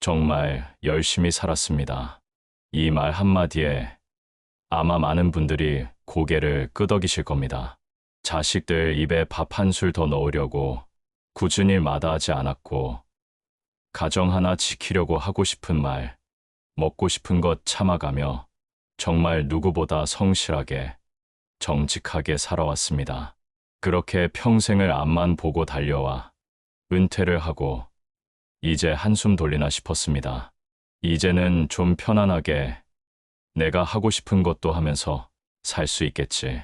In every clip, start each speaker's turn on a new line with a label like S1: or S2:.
S1: 정말 열심히 살았습니다. 이 말 한마디에 아마 많은 분들이 고개를 끄덕이실 겁니다. 자식들 입에 밥 한 술 더 넣으려고 굳은 일 마다하지 않았고, 가정 하나 지키려고 하고 싶은 말, 먹고 싶은 것 참아가며 정말 누구보다 성실하게, 정직하게 살아왔습니다. 그렇게 평생을 앞만 보고 달려와 은퇴를 하고 이제 한숨 돌리나 싶었습니다. 이제는 좀 편안하게 내가 하고 싶은 것도 하면서 살 수 있겠지.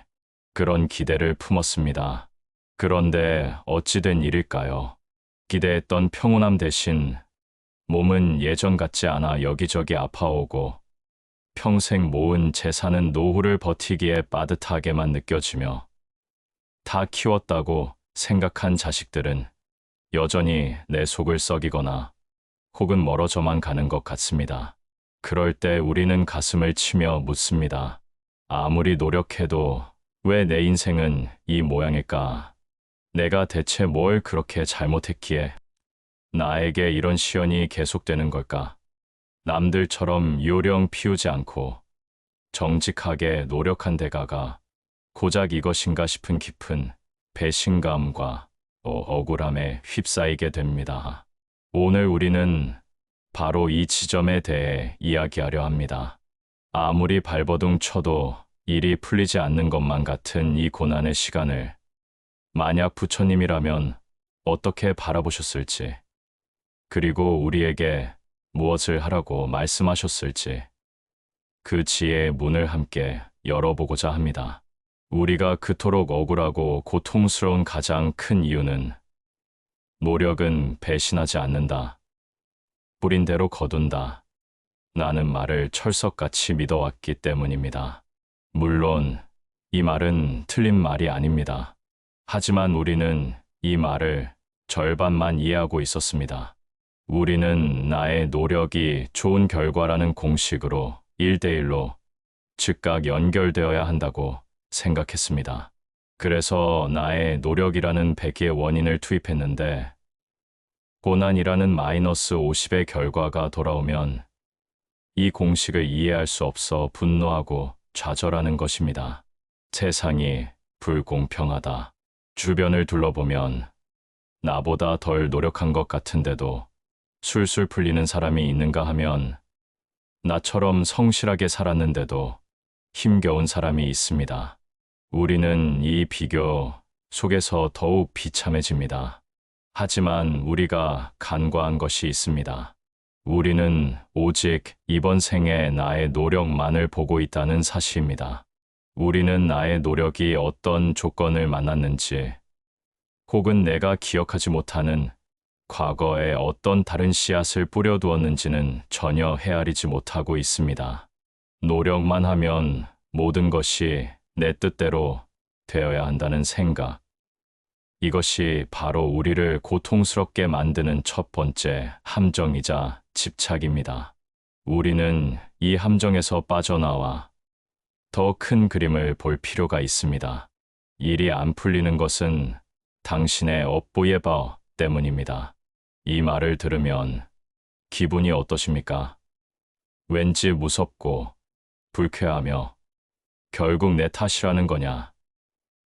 S1: 그런 기대를 품었습니다. 그런데 어찌된 일일까요? 기대했던 평온함 대신 몸은 예전 같지 않아 여기저기 아파오고 평생 모은 재산은 노후를 버티기에 빠듯하게만 느껴지며 다 키웠다고 생각한 자식들은 여전히 내 속을 썩이거나 혹은 멀어져만 가는 것 같습니다. 그럴 때 우리는 가슴을 치며 묻습니다. 아무리 노력해도 왜 내 인생은 이 모양일까? 내가 대체 뭘 그렇게 잘못했기에 나에게 이런 시련이 계속되는 걸까? 남들처럼 요령 피우지 않고 정직하게 노력한 대가가 고작 이것인가 싶은 깊은 배신감과 어, 억울함에 휩싸이게 됩니다. 오늘 우리는 바로 이 지점에 대해 이야기하려 합니다. 아무리 발버둥 쳐도 일이 풀리지 않는 것만 같은 이 고난의 시간을 만약 부처님이라면 어떻게 바라보셨을지, 그리고 우리에게 무엇을 하라고 말씀하셨을지, 그 지혜의 문을 함께 열어보고자 합니다. 우리가 그토록 억울하고 고통스러운 가장 큰 이유는 노력은 배신하지 않는다. 뿌린 대로 거둔다. 나는 말을 철석같이 믿어왔기 때문입니다. 물론 이 말은 틀린 말이 아닙니다. 하지만 우리는 이 말을 절반만 이해하고 있었습니다. 우리는 나의 노력이 좋은 결과라는 공식으로 1대1로 즉각 연결되어야 한다고 생각했습니다. 그래서 나의 노력이라는 100의 원인을 투입했는데 고난이라는 마이너스 50의 결과가 돌아오면 이 공식을 이해할 수 없어 분노하고 좌절하는 것입니다. 세상이 불공평하다. 주변을 둘러보면 나보다 덜 노력한 것 같은데도 술술 풀리는 사람이 있는가 하면 나처럼 성실하게 살았는데도 힘겨운 사람이 있습니다. 우리는 이 비교 속에서 더욱 비참해집니다. 하지만 우리가 간과한 것이 있습니다. 우리는 오직 이번 생에 나의 노력만을 보고 있다는 사실입니다. 우리는 나의 노력이 어떤 조건을 만났는지, 혹은 내가 기억하지 못하는 과거에 어떤 다른 씨앗을 뿌려두었는지는 전혀 헤아리지 못하고 있습니다. 노력만 하면 모든 것이 내 뜻대로 되어야 한다는 생각. 이것이 바로 우리를 고통스럽게 만드는 첫 번째 함정이자 집착입니다. 우리는 이 함정에서 빠져나와 더 큰 그림을 볼 필요가 있습니다. 일이 안 풀리는 것은 당신의 업보예버 때문입니다. 이 말을 들으면 기분이 어떠십니까? 왠지 무섭고 불쾌하며 결국 내 탓이라는 거냐.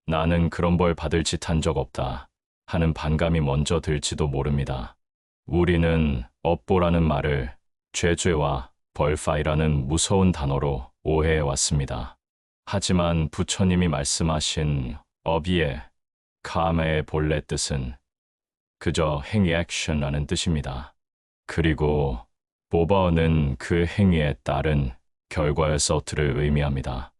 S1: 나는 그런 벌 받을 짓 한 적 없다 하는 반감이 먼저 들지도 모릅니다. 우리는 업보라는 말을 죄죄와 벌파이라는 무서운 단어로 오해해 왔습니다. 하지만 부처님이 말씀하신 업이의 카메의 본래 뜻은 그저 행위 액션이라는 뜻입니다. 그리고 보버는 그 행위에 따른 결과의 서트를 의미합니다.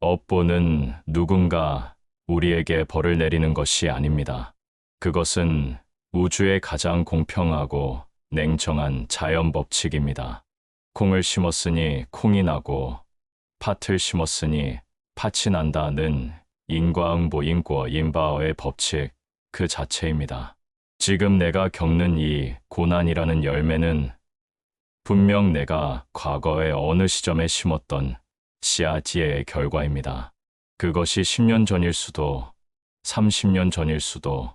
S1: 업보는 누군가 우리에게 벌을 내리는 것이 아닙니다. 그것은 우주의 가장 공평하고 냉정한 자연 법칙입니다. 콩을 심었으니 콩이 나고 팥을 심었으니 팥이 난다는 인과응보 인과 인바어의 법칙 그 자체입니다. 지금 내가 겪는 이 고난이라는 열매는 분명 내가 과거의 어느 시점에 심었던 씨앗지혜의 결과입니다. 그것이 10년 전일 수도, 30년 전일 수도,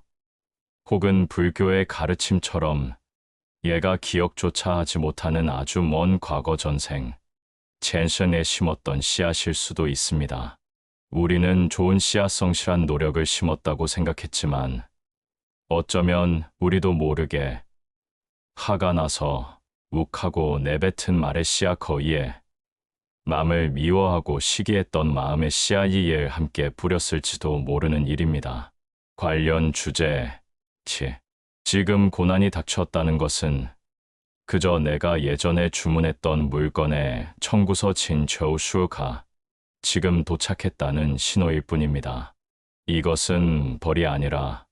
S1: 혹은 불교의 가르침처럼 얘가 기억조차 하지 못하는 아주 먼 과거 전생, 젠션에 심었던 씨앗일 수도 있습니다. 우리는 좋은 씨앗 성실한 노력을 심었다고 생각했지만 어쩌면 우리도 모르게 화가 나서 욱하고 내뱉은 말의 씨앗 거위에 남을 미워하고 시기했던 마음의 씨앗이에 함께 뿌렸을지도 모르는 일입니다. 관련 주제, 치. 지금 고난이 닥쳤다는 것은 그저 내가 예전에 주문했던 물건의 청구서 진저우슈가 지금 도착했다는 신호일 뿐입니다. 이것은 벌이 아니라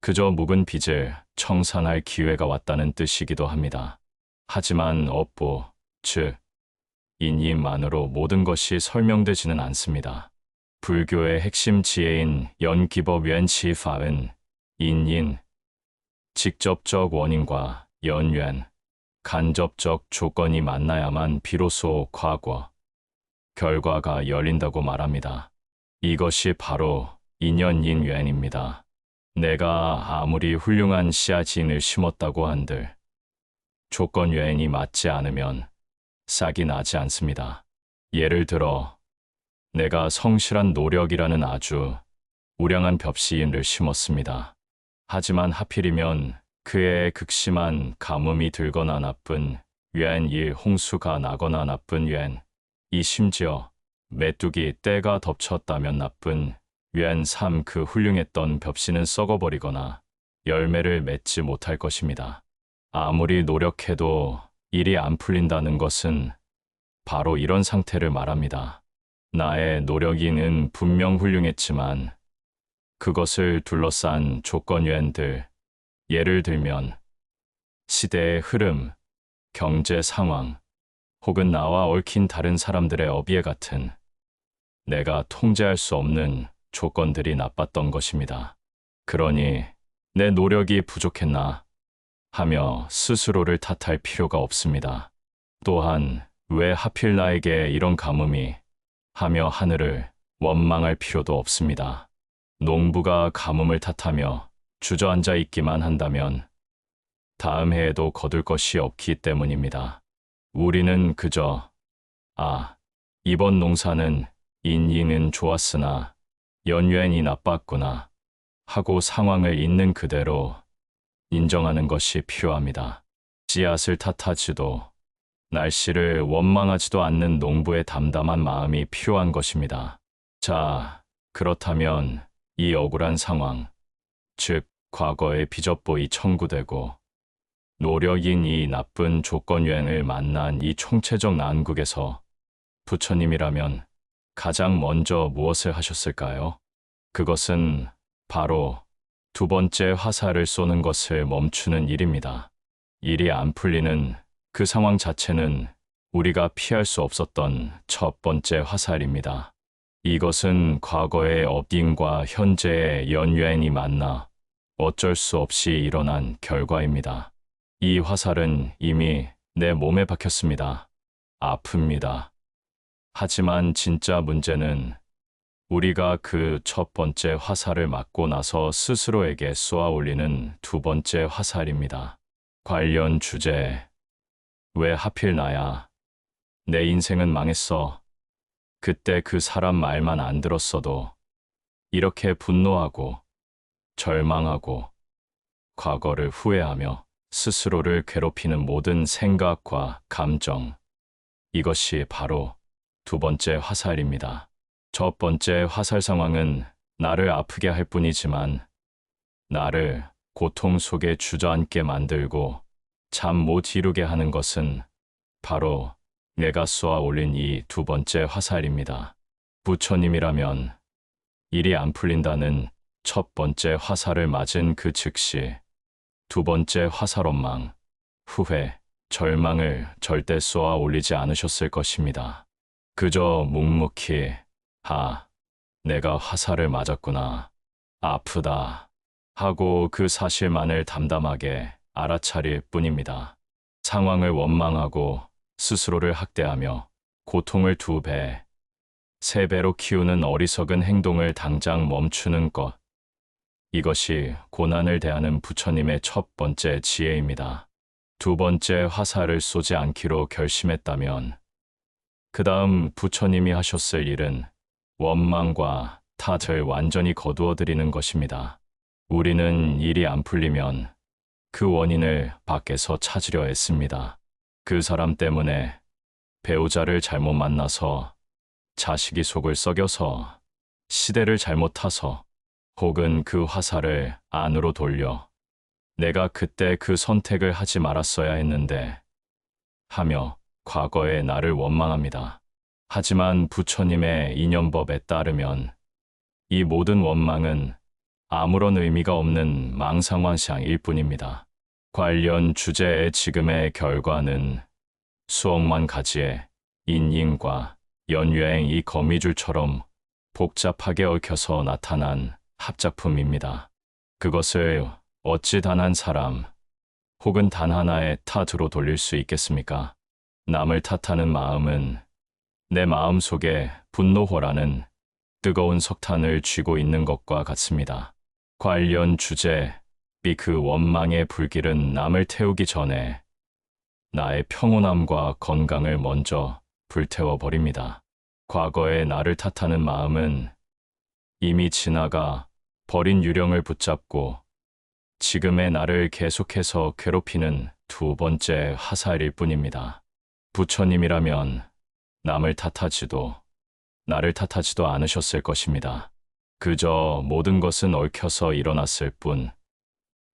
S1: 그저 묵은 빚을 청산할 기회가 왔다는 뜻이기도 합니다. 하지만 업보, 즉, 인이만으로 모든 것이 설명되지는 않습니다. 불교의 핵심 지혜인 연기법 웬치파은 인인, 직접적 원인과 연缘, 간접적 조건이 만나야만 비로소 과거, 결과가 열린다고 말합니다. 이것이 바로 인연인缘입니다. 내가 아무리 훌륭한 씨앗인을 심었다고 한들 조건 여행이 맞지 않으면 싹이 나지 않습니다. 예를 들어 내가 성실한 노력이라는 아주 우량한 벽시인을 심었습니다. 하지만 하필이면 그의 극심한 가뭄이 들거나 나쁜 웬일 홍수가 나거나 나쁜 웬, 이 심지어 메뚜기 때가 덮쳤다면 나쁜 웬삼 그 훌륭했던 벽시는 썩어버리거나 열매를 맺지 못할 것입니다. 아무리 노력해도 일이 안 풀린다는 것은 바로 이런 상태를 말합니다. 나의 노력이는 분명 훌륭했지만 그것을 둘러싼 조건 유엔들, 예를 들면 시대의 흐름, 경제 상황, 혹은 나와 얽힌 다른 사람들의 어비에 같은 내가 통제할 수 없는 조건들이 나빴던 것입니다. 그러니 내 노력이 부족했나 하며 스스로를 탓할 필요가 없습니다. 또한 왜 하필 나에게 이런 가뭄이 하며 하늘을 원망할 필요도 없습니다. 농부가 가뭄을 탓하며 주저앉아 있기만 한다면 다음 해에도 거둘 것이 없기 때문입니다. 우리는 그저 아, 이번 농사는 인이는 좋았으나 연유엔이 나빴구나 하고 상황을 있는 그대로 인정하는 것이 필요합니다. 씨앗을 탓하지도 날씨를 원망하지도 않는 농부의 담담한 마음이 필요한 것입니다. 자, 그렇다면 이 억울한 상황, 즉 과거의 비접보이 청구되고 노력인 이 나쁜 조건 유행을 만난 이 총체적 난국에서 부처님이라면 가장 먼저 무엇을 하셨을까요? 그것은 바로 두 번째 화살을 쏘는 것을 멈추는 일입니다. 일이 안 풀리는 그 상황 자체는 우리가 피할 수 없었던 첫 번째 화살입니다. 이것은 과거의 업인과 현재의 연유엔이 만나 어쩔 수 없이 일어난 결과입니다. 이 화살은 이미 내 몸에 박혔습니다. 아픕니다. 하지만 진짜 문제는 우리가 그 첫 번째 화살을 맞고 나서 스스로에게 쏘아 올리는 두 번째 화살입니다. 관련 주제. 왜 하필 나야? 내 인생은 망했어. 그때 그 사람 말만 안 들었어도 이렇게 분노하고 절망하고 과거를 후회하며 스스로를 괴롭히는 모든 생각과 감정. 이것이 바로 두 번째 화살입니다. 첫 번째 화살 상황은 나를 아프게 할 뿐이지만 나를 고통 속에 주저앉게 만들고 잠 못 이루게 하는 것은 바로 내가 쏘아 올린 이 두 번째 화살입니다. 부처님이라면 일이 안 풀린다는 첫 번째 화살을 맞은 그 즉시 두 번째 화살 원망, 후회, 절망을 절대 쏘아 올리지 않으셨을 것입니다. 그저 묵묵히 하, 내가 화살을 맞았구나. 아프다. 하고 그 사실만을 담담하게 알아차릴 뿐입니다. 상황을 원망하고 스스로를 학대하며 고통을 두 배, 세 배로 키우는 어리석은 행동을 당장 멈추는 것. 이것이 고난을 대하는 부처님의 첫 번째 지혜입니다. 두 번째 화살을 쏘지 않기로 결심했다면 그 다음 부처님이 하셨을 일은 원망과 탓을 완전히 거두어 드리는 것입니다. 우리는 일이 안 풀리면 그 원인을 밖에서 찾으려 했습니다. 그 사람 때문에 배우자를 잘못 만나서 자식이 속을 썩여서 시대를 잘못 타서 혹은 그 화살을 안으로 돌려 내가 그때 그 선택을 하지 말았어야 했는데 하며 과거의 나를 원망합니다. 하지만 부처님의 인연법에 따르면 이 모든 원망은 아무런 의미가 없는 망상환상일 뿐입니다. 관련 주제의 지금의 결과는 수억만 가지의 인인과 연유행 이 거미줄처럼 복잡하게 얽혀서 나타난 합작품입니다. 그것을 어찌 단 한 사람 혹은 단 하나의 탓으로 돌릴 수 있겠습니까? 남을 탓하는 마음은 내 마음 속에 분노호라는 뜨거운 석탄을 쥐고 있는 것과 같습니다. 관련 주제, 비 그 원망의 불길은 남을 태우기 전에 나의 평온함과 건강을 먼저 불태워 버립니다. 과거의 나를 탓하는 마음은 이미 지나가 버린 유령을 붙잡고 지금의 나를 계속해서 괴롭히는 두 번째 화살일 뿐입니다. 부처님이라면 남을 탓하지도 나를 탓하지도 않으셨을 것입니다. 그저 모든 것은 얽혀서 일어났을 뿐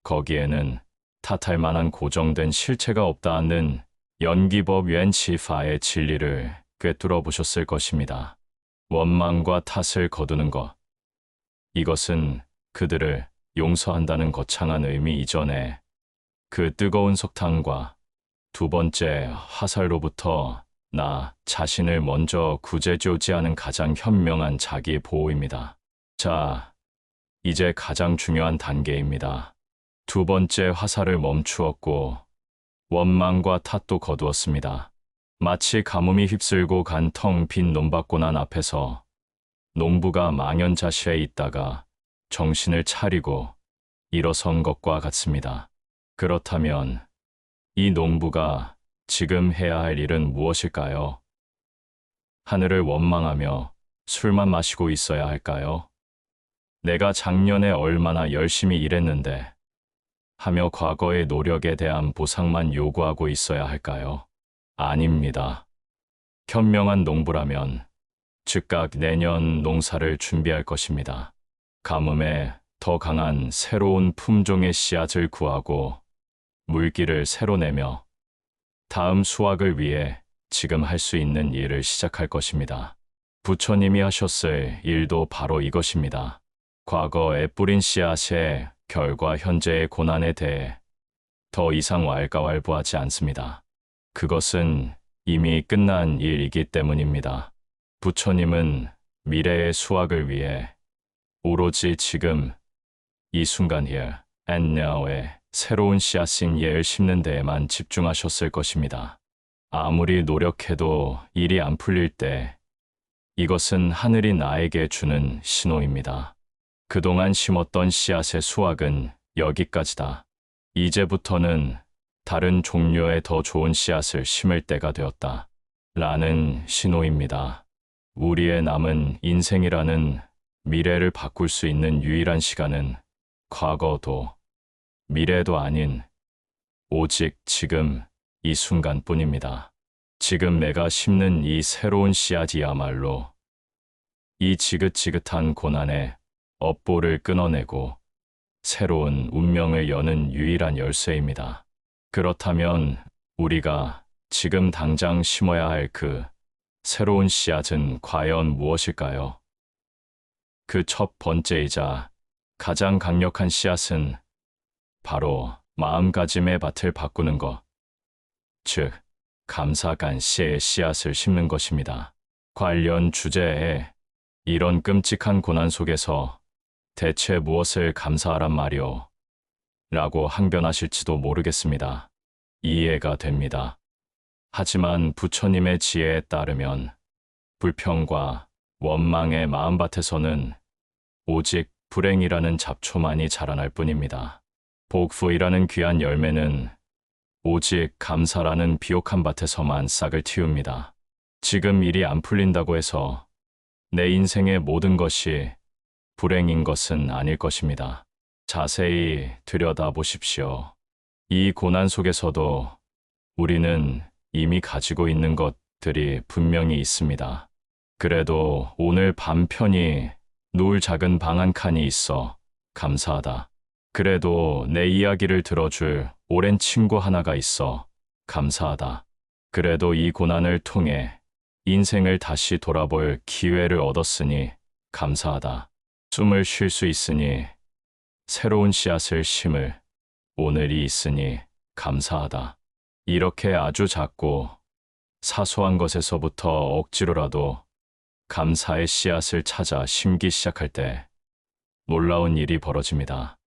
S1: 거기에는 탓할 만한 고정된 실체가 없다는 연기법 웬치파의 진리를 꿰뚫어 보셨을 것입니다. 원망과 탓을 거두는 것. 이것은 그들을 용서한다는 거창한 의미 이전에 그 뜨거운 석탄과 두 번째 화살로부터 나 자신을 먼저 구제조지하는 가장 현명한 자기 보호입니다. 자, 이제 가장 중요한 단계입니다. 두 번째 화살을 멈추었고 원망과 탓도 거두었습니다. 마치 가뭄이 휩쓸고 간 텅 빈 논밭고난 앞에서 농부가 망연자실해 있다가 정신을 차리고 일어선 것과 같습니다. 그렇다면 이 농부가 지금 해야 할 일은 무엇일까요? 하늘을 원망하며 술만 마시고 있어야 할까요? 내가 작년에 얼마나 열심히 일했는데 하며 과거의 노력에 대한 보상만 요구하고 있어야 할까요? 아닙니다. 현명한 농부라면 즉각 내년 농사를 준비할 것입니다. 가뭄에 더 강한 새로운 품종의 씨앗을 구하고 물기를 새로 내며 다음 수확을 위해 지금 할 수 있는 일을 시작할 것입니다. 부처님이 하셨을 일도 바로 이것입니다. 과거에 뿌린 씨앗의 결과 현재의 고난에 대해 더 이상 왈가왈부하지 않습니다. 그것은 이미 끝난 일이기 때문입니다. 부처님은 미래의 수확을 위해 오로지 지금 이 순간 here and now에 새로운 씨앗인 예를 심는 데에만 집중하셨을 것입니다. 아무리 노력해도 일이 안 풀릴 때 이것은 하늘이 나에게 주는 신호입니다. 그동안 심었던 씨앗의 수확은 여기까지다. 이제부터는 다른 종류의 더 좋은 씨앗을 심을 때가 되었다. 라는 신호입니다. 우리의 남은 인생이라는 미래를 바꿀 수 있는 유일한 시간은 과거도 미래도 아닌 오직 지금 이 순간뿐입니다. 지금 내가 심는 이 새로운 씨앗이야말로 이 지긋지긋한 고난에 업보를 끊어내고 새로운 운명을 여는 유일한 열쇠입니다. 그렇다면 우리가 지금 당장 심어야 할 그 새로운 씨앗은 과연 무엇일까요? 그 첫 번째이자 가장 강력한 씨앗은 바로 마음가짐의 밭을 바꾸는 것, 즉, 감사간시의 씨앗을 심는 것입니다. 관련 주제에 이런 끔찍한 고난 속에서 대체 무엇을 감사하란 말이오? 라고 항변하실지도 모르겠습니다. 이해가 됩니다. 하지만 부처님의 지혜에 따르면 불평과 원망의 마음밭에서는 오직 불행이라는 잡초만이 자라날 뿐입니다. 복후이라는 귀한 열매는 오직 감사라는 비옥한 밭에서만 싹을 틔웁니다. 지금 일이 안 풀린다고 해서 내 인생의 모든 것이 불행인 것은 아닐 것입니다. 자세히 들여다보십시오. 이 고난 속에서도 우리는 이미 가지고 있는 것들이 분명히 있습니다. 그래도 오늘 밤 편히 누울 작은 방 한 칸이 있어 감사하다. 그래도 내 이야기를 들어줄 오랜 친구 하나가 있어 감사하다. 그래도 이 고난을 통해 인생을 다시 돌아볼 기회를 얻었으니 감사하다. 숨을 쉴 수 있으니 새로운 씨앗을 심을 오늘이 있으니 감사하다. 이렇게 아주 작고 사소한 것에서부터 억지로라도 감사의 씨앗을 찾아 심기 시작할 때 놀라운 일이 벌어집니다.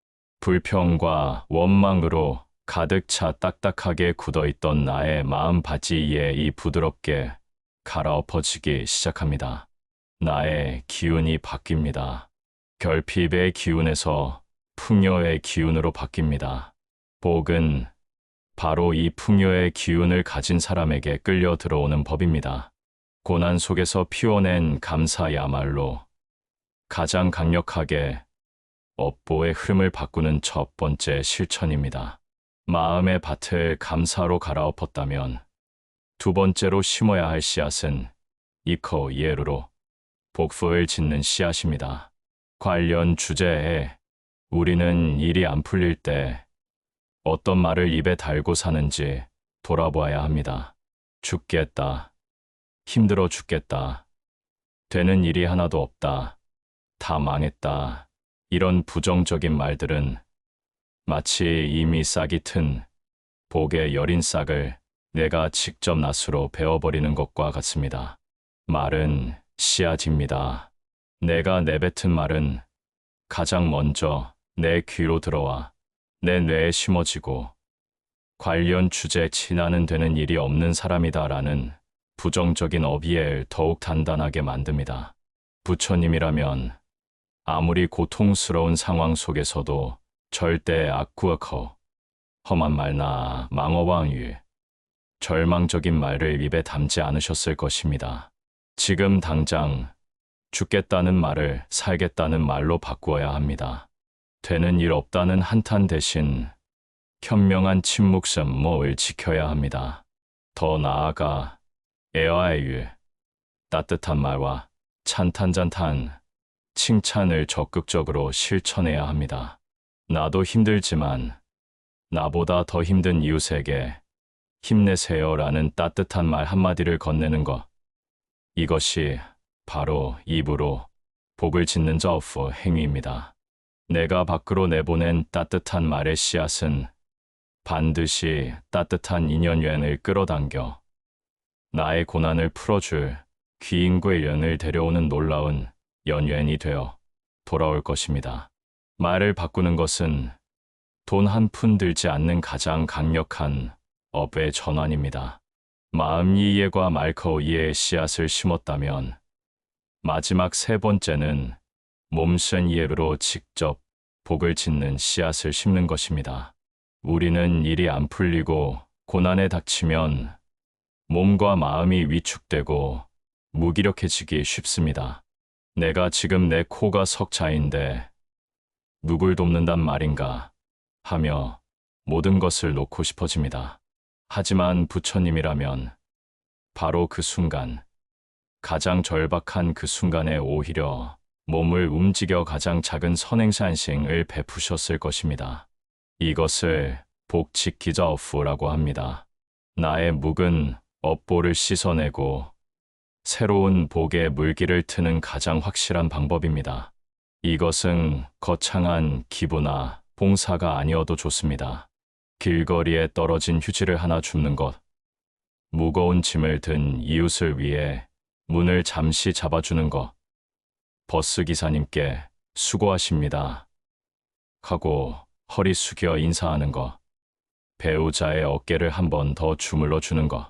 S1: 불평과 원망으로 가득 차 딱딱하게 굳어있던 나의 마음 바지에 이 부드럽게 갈아엎어지기 시작합니다. 나의 기운이 바뀝니다. 결핍의 기운에서 풍요의 기운으로 바뀝니다. 복은 바로 이 풍요의 기운을 가진 사람에게 끌려 들어오는 법입니다. 고난 속에서 피워낸 감사야말로 가장 강력하게 업보의 흐름을 바꾸는 첫 번째 실천입니다. 마음의 밭을 감사로 갈아엎었다면 두 번째로 심어야 할 씨앗은 이코 예루로 복부를 짓는 씨앗입니다. 관련 주제에 우리는 일이 안 풀릴 때 어떤 말을 입에 달고 사는지 돌아보아야 합니다. 죽겠다. 힘들어 죽겠다. 되는 일이 하나도 없다. 다 망했다. 이런 부정적인 말들은 마치 이미 싹이 튼 복의 여린 싹을 내가 직접 낫으로 베어버리는 것과 같습니다. 말은 씨앗입니다. 내가 내뱉은 말은 가장 먼저 내 귀로 들어와 내 뇌에 심어지고 관련 주제 친하는 되는 일이 없는 사람이다 라는 부정적인 어비를 더욱 단단하게 만듭니다. 부처님이라면 아무리 고통스러운 상황 속에서도 절대 악구어커 험한 말나 망어왕유 절망적인 말을 입에 담지 않으셨을 것입니다. 지금 당장 죽겠다는 말을 살겠다는 말로 바꾸어야 합니다. 되는 일 없다는 한탄 대신 현명한 침묵섬모을 지켜야 합니다. 더 나아가 에어아이유 따뜻한 말과 찬탄잔탄 칭찬을 적극적으로 실천해야 합니다. 나도 힘들지만 나보다 더 힘든 이웃에게 힘내세요 라는 따뜻한 말 한마디를 건네는 것. 이것이 바로 입으로 복을 짓는 저프 행위입니다. 내가 밖으로 내보낸 따뜻한 말의 씨앗은 반드시 따뜻한 인연연을 끌어당겨 나의 고난을 풀어줄 귀인구의 연을 데려오는 놀라운 연연이 되어 돌아올 것입니다. 말을 바꾸는 것은 돈 한 푼 들지 않는 가장 강력한 업의 전환입니다. 마음 이해과 말커 이해의 씨앗을 심었다면 마지막 세 번째는 몸선 이해로 직접 복을 짓는 씨앗을 심는 것입니다. 우리는 일이 안 풀리고 고난에 닥치면 몸과 마음이 위축되고 무기력해지기 쉽습니다. 내가 지금 내 코가 석자인데 누굴 돕는단 말인가 하며 모든 것을 놓고 싶어집니다. 하지만 부처님이라면 바로 그 순간, 가장 절박한 그 순간에 오히려 몸을 움직여 가장 작은 선행산싱을 베푸셨을 것입니다. 이것을 복직기자어프라고 합니다. 나의 묵은 업보를 씻어내고 새로운 복의 물기를 트는 가장 확실한 방법입니다. 이것은 거창한 기부나 봉사가 아니어도 좋습니다. 길거리에 떨어진 휴지를 하나 줍는 것, 무거운 짐을 든 이웃을 위해 문을 잠시 잡아주는 것, 버스 기사님께 수고하십니다. 하고 허리 숙여 인사하는 것, 배우자의 어깨를 한 번 더 주물러 주는 것,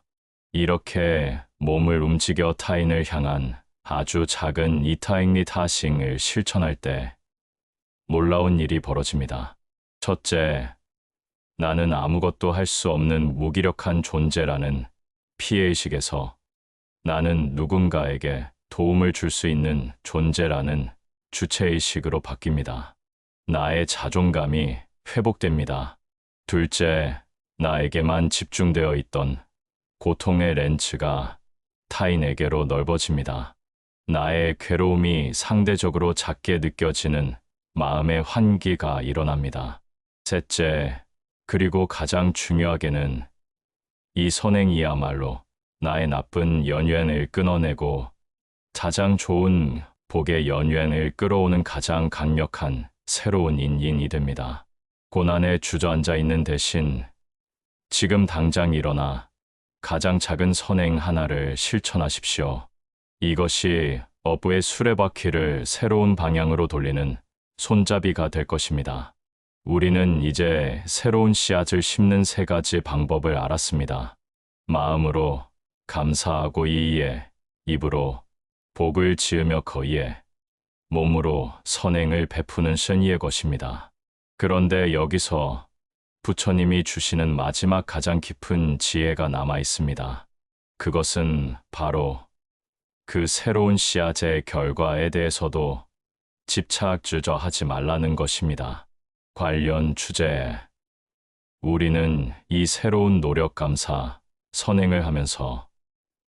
S1: 이렇게 몸을 움직여 타인을 향한 아주 작은 이타잉리 타싱을 실천할 때 놀라운 일이 벌어집니다. 첫째, 나는 아무것도 할 수 없는 무기력한 존재라는 피해의식에서 나는 누군가에게 도움을 줄 수 있는 존재라는 주체의식으로 바뀝니다. 나의 자존감이 회복됩니다. 둘째, 나에게만 집중되어 있던 고통의 렌츠가 타인에게로 넓어집니다. 나의 괴로움이 상대적으로 작게 느껴지는 마음의 환기가 일어납니다. 셋째, 그리고 가장 중요하게는 이 선행이야말로 나의 나쁜 연유행을 끊어내고 가장 좋은 복의 연유행을 끌어오는 가장 강력한 새로운 인인이 됩니다. 고난에 주저앉아 있는 대신 지금 당장 일어나 가장 작은 선행 하나를 실천하십시오. 이것이 어부의 수레바퀴를 새로운 방향으로 돌리는 손잡이가 될 것입니다. 우리는 이제 새로운 씨앗을 심는 세 가지 방법을 알았습니다. 마음으로 감사하고 이에 입으로 복을 지으며 거이에 몸으로 선행을 베푸는 신이의 것입니다. 그런데 여기서 부처님이 주시는 마지막 가장 깊은 지혜가 남아 있습니다. 그것은 바로 그 새로운 씨앗의 결과에 대해서도 집착 주저하지 말라는 것입니다. 관련 주제 우리는 이 새로운 노력 감사 선행을 하면서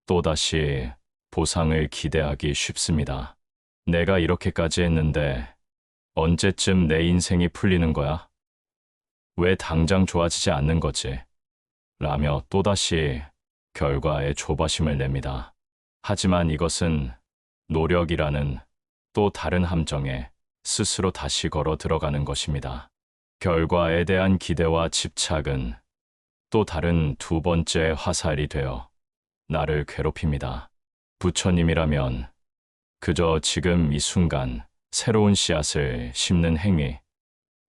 S1: 또다시 보상을 기대하기 쉽습니다. 내가 이렇게까지 했는데 언제쯤 내 인생이 풀리는 거야? 왜 당장 좋아지지 않는 거지? 라며 또다시 결과에 조바심을 냅니다. 하지만 이것은 노력이라는 또 다른 함정에 스스로 다시 걸어 들어가는 것입니다. 결과에 대한 기대와 집착은 또 다른 두 번째 화살이 되어 나를 괴롭힙니다. 부처님이라면 그저 지금 이 순간 새로운 씨앗을 심는 행위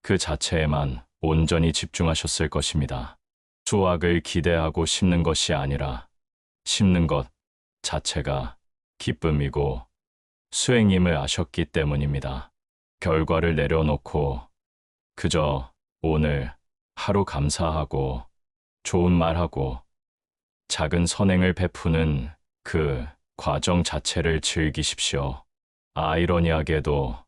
S1: 그 자체에만 온전히 집중하셨을 것입니다. 수확을 기대하고 심는 것이 아니라 심는 것 자체가 기쁨이고 수행임을 아셨기 때문입니다. 결과를 내려놓고 그저 오늘 하루 감사하고 좋은 말하고 작은 선행을 베푸는 그 과정 자체를 즐기십시오. 아이러니하게도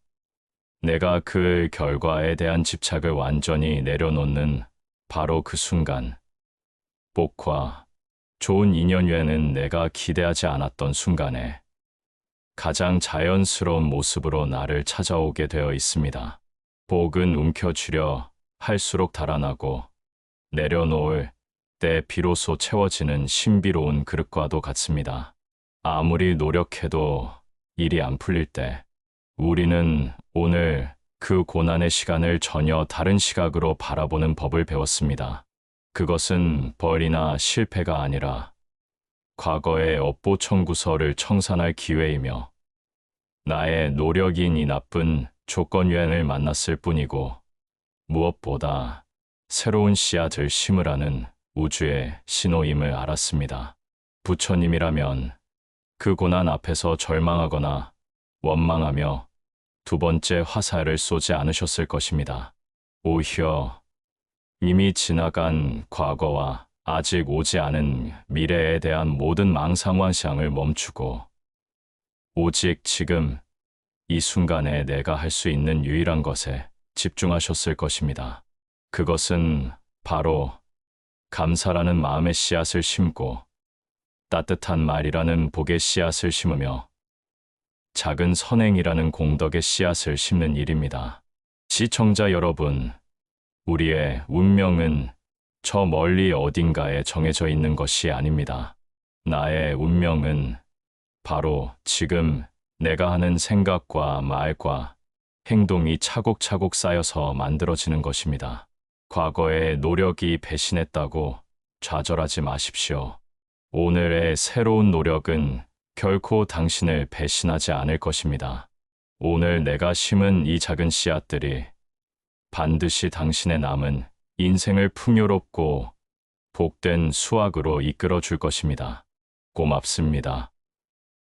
S1: 내가 그 결과에 대한 집착을 완전히 내려놓는 바로 그 순간, 복과 좋은 인연 외에는 내가 기대하지 않았던 순간에 가장 자연스러운 모습으로 나를 찾아오게 되어 있습니다. 복은 움켜쥐려 할수록 달아나고 내려놓을 때 비로소 채워지는 신비로운 그릇과도 같습니다. 아무리 노력해도 일이 안 풀릴 때 우리는 오늘 그 고난의 시간을 전혀 다른 시각으로 바라보는 법을 배웠습니다. 그것은 벌이나 실패가 아니라 과거의 업보 청구서를 청산할 기회이며 나의 노력인 이 나쁜 조건 유행을 만났을 뿐이고 무엇보다 새로운 씨앗을 심으라는 우주의 신호임을 알았습니다. 부처님이라면 그 고난 앞에서 절망하거나 원망하며 두 번째 화살을 쏘지 않으셨을 것입니다. 오히려 이미 지나간 과거와 아직 오지 않은 미래에 대한 모든 망상환상을 멈추고 오직 지금 이 순간에 내가 할 수 있는 유일한 것에 집중하셨을 것입니다. 그것은 바로 감사라는 마음의 씨앗을 심고 따뜻한 말이라는 복의 씨앗을 심으며 작은 선행이라는 공덕의 씨앗을 심는 일입니다. 시청자 여러분, 우리의 운명은 저 멀리 어딘가에 정해져 있는 것이 아닙니다. 나의 운명은 바로 지금 내가 하는 생각과 말과 행동이 차곡차곡 쌓여서 만들어지는 것입니다. 과거의 노력이 배신했다고 좌절하지 마십시오. 오늘의 새로운 노력은 결코 당신을 배신하지 않을 것입니다. 오늘 내가 심은 이 작은 씨앗들이 반드시 당신의 남은 인생을 풍요롭고 복된 수확으로 이끌어 줄 것입니다. 고맙습니다.